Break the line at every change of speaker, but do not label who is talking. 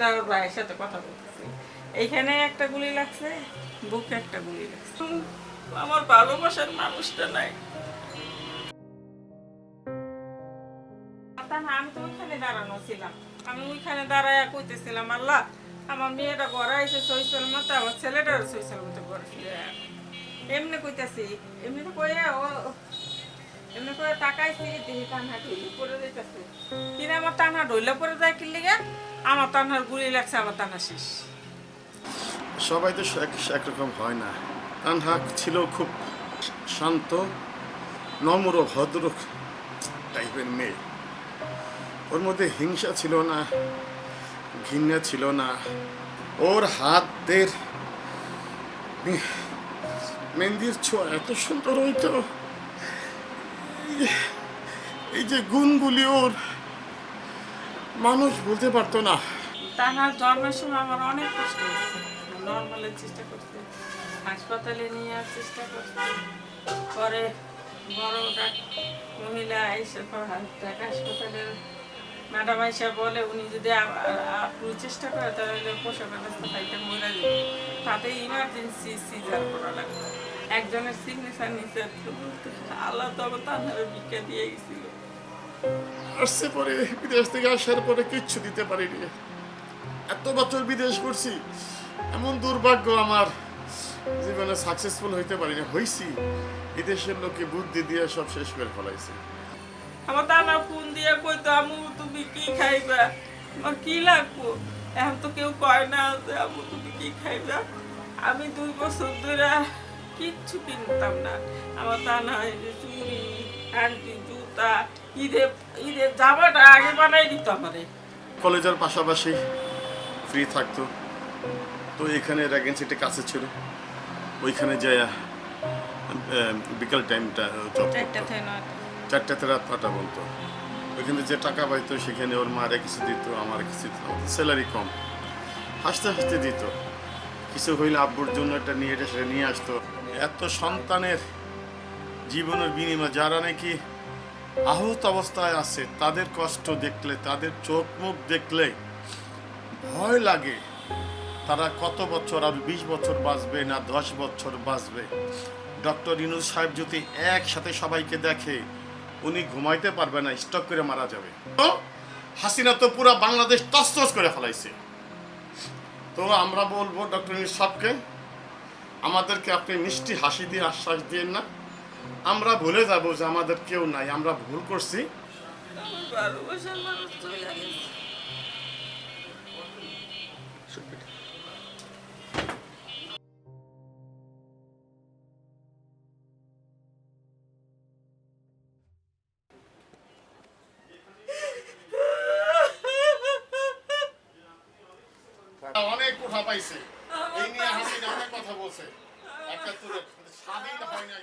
তার ভাইয়ের সাথে কথা বলতেছি। এইখানে একটা গুলি লাগছে, বুকে একটা গুলি লাগছে। আমার ভালোবাসার মানুষটা নাই। আমি তো ওইখানে দাঁড়ানো ছিলাম। আমি ওইখানে দাঁড়ায় কইতেছিলাম, আল্লাহ, আমার মেয়েটা ঘরে আইসে মতো, আমার ছেলেটার সইসল মতো ঘরে এমনি কইতাছি, এমনি কয়ে ও এমনি করে তাকাইছি দেখি টানা ঢইলে পড়ে যাইতাছে কিনা আমার আমার টানার গুলি লাগছে আমার শেষ।
সবাই তো একরকম হয় না। তানহা ছিল খুব শান্ত নম্র ভদ্র টাইপের মেয়ে। ওর মধ্যে হিংসা ছিল না, ঘৃণা ছিল না। ওর হাতের মেহেন্দির ছোঁয়া এত সুন্দর হইতো। এই যে- গুণগুলি ওর, মানুষ বলতে পারতো না।
তাহার জন্মের সময় আমার অনেক কষ্ট নর্মালের চেষ্টা করতে, হাসপাতালে নিয়ে যাওয়ার চেষ্টা করতে। পরে বড় মহিলা এসে হাসপাতাল- হাসপাতালের ম্যাডাম এসে বলে, উনি যদি আপনি চেষ্টা করে তাহলে পোশাক ব্যবস্থা পাইতে যাবে তাতে ইমার্জেন্সি সিজার করা লাগবে। একজনের সিগনেচার নিচে আল্লাহ তবে তাদের ভিক্ষা দিয়ে গেছিল।
আসছে পরে বিদেশ থেকে আসার পরে কিচ্ছু দিতে পারিনি। এত বছর বিদেশ করছি এমন দুর্ভাগ্য আমার। জীবনে সাকসেসফুল হইতে পারিনি হইছি। বিদেশের লোকে বুদ্ধি দিয়ে সব শেষ করে ফেলাইছে।
আমার দানা ফোন দিয়ে কইতো আমু তুমি কি খাইবা? আমার কি লাগবো? এখন তো কেউ কয় না যে আমু তুমি কি খাইবা? আমি দুই বছর ধরে কিচ্ছু কিনতাম না। আমার তা এই যে চুড়ি আন্টি জুতা ঈদের ঈদের জামাটা আগে বানাই দিত আমারে।
কলেজের পাশাপাশি ফ্রি থাকতো। তো এখানে ভ্যাকেন্সিটা কাছে ছিল। ওইখানে যায় বিকাল টাইমটা চারটাতে রাত নটা বলতো ওইখানে যে টাকা পাইতো সেখানে ওর মারে কিছু দিত আমার কিছু দিত স্যালারি কম। হাসতে হাসতে দিত। কিছু হইলে আব্বুর জন্য একটা নিয়ে এটা সেটা নিয়ে আসতো। এত সন্তানের জীবনের বিনিময় যারা নাকি আহত অবস্থায় আছে, তাদের কষ্ট দেখলে, তাদের চোখ মুখ দেখলে ভয় লাগে। তারা কত বছর আর বিশ বছর বাঁচবে না দশ বছর বাঁচবে? ডক্টর ইনুজ সাহেব যদি একসাথে সবাইকে দেখে, উনি ঘুমাইতে পারবে না, স্টক করে মারা যাবে। তো হাসিনা তো পুরো বাংলাদেশ তসতস করে ফেলাইছে। তো আমরা বলব ডক্টর ইনুজ সাহেবকে আমাদেরকে আপনি মিষ্টি হাসি দিয়ে আশ্বাস দিয়েন না। আমরা ভুলে যাব যে আমাদের কেউ নাই, আমরা ভুল করছি। অনেক কথা পাইছে। এই নিয়ে হাসিনা অনেক কথা বলছে। একাত্তরে স্বাধীন হয় না